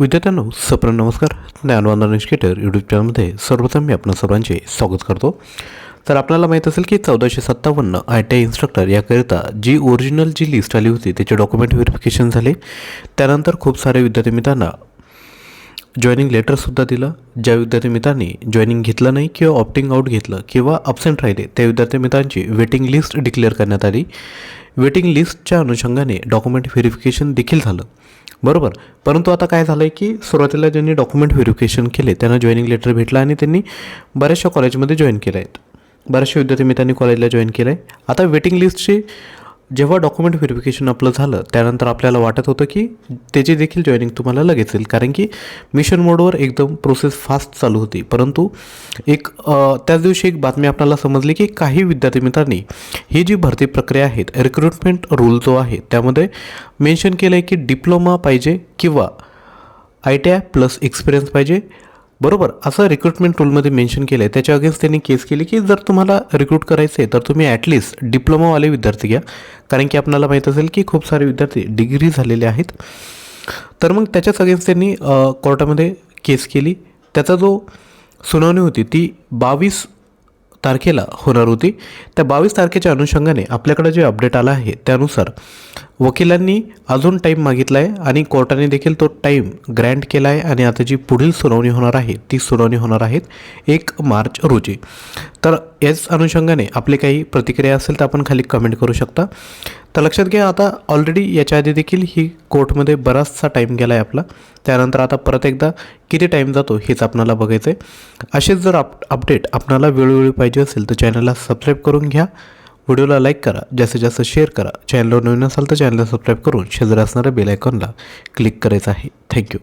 विद्यार्थ्यांनो सप्र नमस्कार. ज्ञानवंदन educator YouTube चॅनलमध्ये सर्वप्रथम मी आपण सर्वांचे स्वागत करतो. तर आपल्याला माहीत असेल की चौदाशे सत्तावन्न आय टी आय इन्स्ट्रक्टर याकरिता जी ओरिजिनल जी लिस्ट आली होती त्याचे डॉक्युमेंट व्हेरिफिकेशन झाले. त्यानंतर खूप सारे विद्यार्थी मित्रांना जॉईनिंग लेटरसुद्धा दिलं. ज्या विद्यार्थी मित्रांनी जॉईनिंग घेतलं नाही किंवा ऑप्टिंग आउट घेतलं किंवा अब्सेंट राहिले त्या विद्यार्थी मित्रांची वेटिंग लिस्ट डिक्लेअर करण्यात आली. वेटिंग लिस्टच्या अनुषंगाने डॉक्युमेंट व्हेरिफिकेशन देखील झालं. बरोबर. परंतु आता काय झालं आहे की सुरुवातीला ज्यांनी डॉक्युमेंट व्हेरिफिकेशन केले त्यांना जॉईनिंग लेटर भेटलं आणि त्यांनी बऱ्याचशा कॉलेजमध्ये जॉईन केलं आहेत बऱ्याचशा विद्यार्थी मित्रांनी कॉलेजला जॉईन केलं आहे आता वेटिंग लिस्टची जेव्हा डॉक्युमेंट व्हेरिफिकेशन आपलं झालं त्यानंतर आपल्याला वाटत होतं की त्याची देखील जॉईनिंग तुम्हाला लगेच येईल. कारण की मिशन मोडवर एकदम प्रोसेस फास्ट चालू होती. परंतु एक त्याच दिवशी एक बातमी आपल्याला समजली की काही विद्यार्थी मित्रांनी ही जी भरती प्रक्रिया आहेत रिक्रुटमेंट रूल जो आहे त्यामध्ये मेन्शन केलं आहे की डिप्लोमा पाहिजे किंवा I T I plus experience पाहिजे. बरोबर असं रिक्रुटमेंट रूलमध्ये मेन्शन केलं आहे त्याच्या अगेन्स्ट त्यांनी केस केली की जर तुम्हाला रिक्रूट करायचं आहे तर तुम्ही ॲटलिस्ट डिप्लोमावाले विद्यार्थी घ्या. कारण की आपल्याला माहीत असेल की खूप सारे विद्यार्थी डिग्री झालेले आहेत. तर मग त्याच्याच अगेन्स्ट त्यांनी कोर्टामध्ये केस केली. त्याचा जो सुनावणी होती ती बावीस तारखेला होणार होती. त्या बावीस तारखेच्या अनुषंगाने आपल्याकडे जे अपडेट आला आहे त्यानुसार वकिलांनी अजून टाईम मागितला आहे आणि कोर्टाने देखील तो टाईम ग्रँट केला आहे आणि आता जी पुढील सुनावणी होणार आहे ती सुनावणी होणार आहेत एक मार्च रोजी. तर याच अनुषंगाने आपली काही प्रतिक्रिया असेल तर आपण खाली कमेंट करू शकता. तर लक्षात घ्या आता ऑलरेडी याच्या आधी देखील ही कोर्टमध्ये बराचसा टाईम गेला आहे आपला. त्यानंतर आता परत एकदा किती टाईम जातो हेच आपणाला बघायचं आहे असेच जर आप अपडेट आपणाला वेळोवेळी पाहिजे असेल तर चॅनलला सबस्क्राईब करून घ्या. व्हिडिओला लाईक करा जास्तीत जास्त शेअर करा. चॅनलवर नवीन असाल तर चॅनलला सबस्क्राईब करून शेजारी असणाऱ्या बेल आयकॉनला क्लिक करायचं आहे. थँक्यू